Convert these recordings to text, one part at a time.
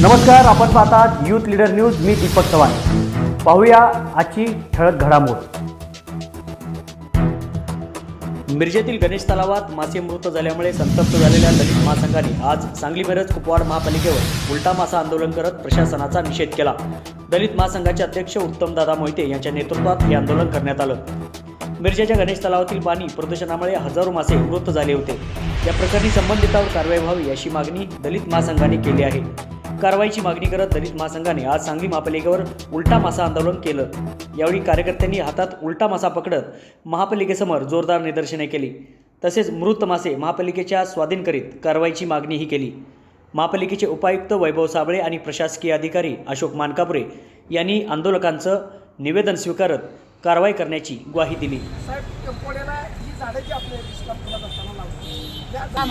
नमस्कार आपण पाहतात यूथ लीडर न्यूज मी दीपक चव्हाण. पाहूया आजची ठळक घडामोड. मिरजेतील गणेश तलावात मासे मृत झाल्यामुळे संतप्त झालेल्या दलित महासंघाने आज सांगली मिरज कुपवाड महापालिकेवर उलटा मासा आंदोलन करत प्रशासनाचा निषेध केला. दलित महासंघाचे अध्यक्ष उत्तमदादा मोहिते यांच्या नेतृत्वात हे आंदोलन करण्यात आलं. मिरजेच्या गणेश तलावातील पाणी प्रदूषणामुळे हजारो मासे मृत झाले होते. या प्रकरणी संबंधितांवर कारवाई व्हावी अशी मागणी दलित महासंघाने केली आहे. कारवाईची मागणी करत दलित महासंघाने आज सांगली महापालिकेवर उलटा मासा आंदोलन केलं. यावेळी कार्यकर्त्यांनी हातात उलटा मासा पकडत महापालिकेसमोर जोरदार निदर्शने केली. तसेच मृत मासे महापालिकेच्या स्वाधीन करीत कारवाईची मागणीही केली. महापालिकेचे उपायुक्त वैभव साबळे आणि प्रशासकीय अधिकारी अशोक मानकापुरे यांनी आंदोलकांचं निवेदन स्वीकारत कारवाई करण्याची ग्वाही दिली. साहेब झाडं जी आपल्या इस्लाम पुलात असताना लावली त्या दहा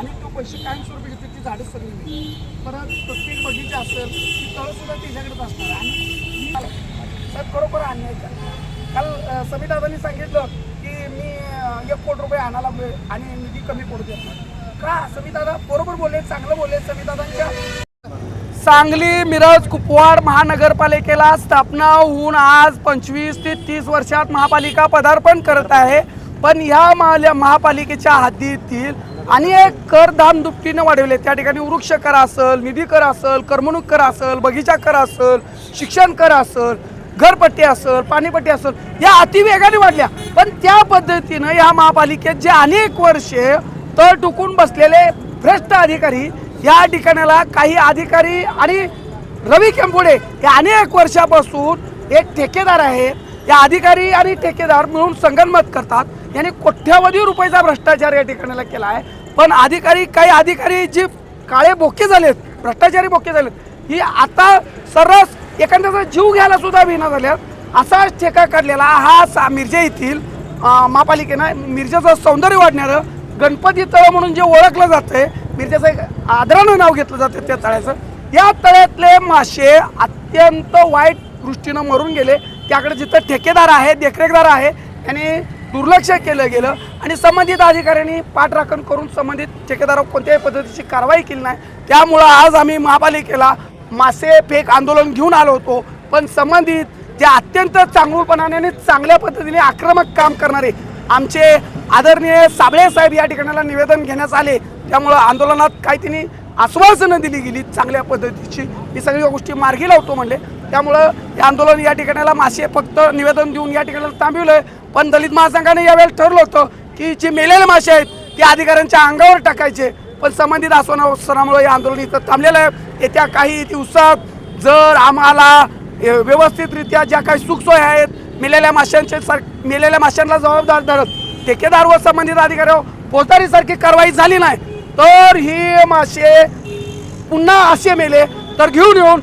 आणि तो पैसे कायमस्वरूपी घेते ती झाडं सगळी नाही. परत प्रत्येक बगीचा असेल ती तळं सुद्धा त्याच्याकडेच असणार आणि सर खरोखर काल. अं, समितादांनी सांगितलं की मी एक कोटी रुपये आणायला मिळेल आणि निधी कमी पडू देत का? समितादा बरोबर बोलले चांगलं बोलले समितादांच्या सांगली मिरज कुपवाड महानगरपालिकेला स्थापना होऊन आज पंचवीस ते तीस वर्षात महापालिका पदार्पण करत आहे. पण ह्या महाल्या महापालिकेच्या हद्दीतील अनेक कर दामदुपटीने वाढवले. त्या ठिकाणी वृक्ष कर असेल निधी कर असेल करमणूक कर असेल बगीचा कर असेल शिक्षण कर असेल घरपट्टी असेल पाणीपट्टी असेल या अतिवेगाने वाढल्या. पण त्या पद्धतीनं या महापालिकेत जे अनेक वर्षे तळ टुकून बसलेले भ्रष्ट अधिकारी या ठिकाणाला काही अधिकारी आणि रवी केंपुडे हे अनेक वर्षापासून एक ठेकेदार आहेत. या अधिकारी आणि ठेकेदार मिळून संगनमत करतात. यांनी कोट्यावधी रुपयाचा भ्रष्टाचार या ठिकाणाला केला आहे. पण अधिकारी काही अधिकारी जे काळे बोके झालेत भ्रष्टाचारी बोके झालेत ही आता सर्रास एखाद्याचा जीव घ्यायला सुद्धा विना झाल्यात. असा ठेका काढलेला हा सा मिरजे येथील महापालिकेनं मिरजेचं सौंदर्य वाढणारं गणपती तळ म्हणून जे ओळखलं जातं मिरजेचं एक आदरानं नाव घेतलं जातं त्या तळ्याचं. या तळ्यातले मासे अत्यंत वाईट दृष्टीनं मरून गेले. त्याकडे जिथं ठेकेदार आहे देखरेखदार आहे त्याने दुर्लक्ष केलं गेलं आणि संबंधित अधिकाऱ्यांनी पाठराखण करून संबंधित ठेकेदारावर कोणत्याही पद्धतीची कारवाई केली नाही. त्यामुळं आज आम्ही महापालिकेला मासे फेक आंदोलन घेऊन आलो होतो. पण संबंधित जे अत्यंत चांगलपणाने आणि चांगल्या पद्धतीने आक्रमक काम करणारे आमचे आदरणीय साबळे साहेब या ठिकाणाला निवेदन घेण्यास आले. त्यामुळं आंदोलनात काही त्यांनी आश्वासनं दिली गेली चांगल्या पद्धतीची. ही सगळ्या गोष्टी मार्गी लावतो म्हणले. त्यामुळं हे आंदोलन या ठिकाणाला मासे फक्त निवेदन देऊन या ठिकाणाला आहे पण दलित महासंघाने यावेळेस ठरलं होतं की जे मेलेले मासे आहेत ते अधिकाऱ्यांच्या अंगावर टाकायचे. पण संबंधित आसनामुळे हे आंदोलन इथं थांबलेलं आहे. येत्या काही दिवसात जर आम्हाला व्यवस्थितरित्या ज्या काही सुखसोय आहेत मेलेल्या माशांचे सर मेलेल्या माशांना जबाबदार धरत ठेकेदार व संबंधित अधिकाऱ्यावर हो, फौजदारीसारखी कारवाई झाली नाही तर ही मासे पुन्हा असे मेले तर घेऊन येऊन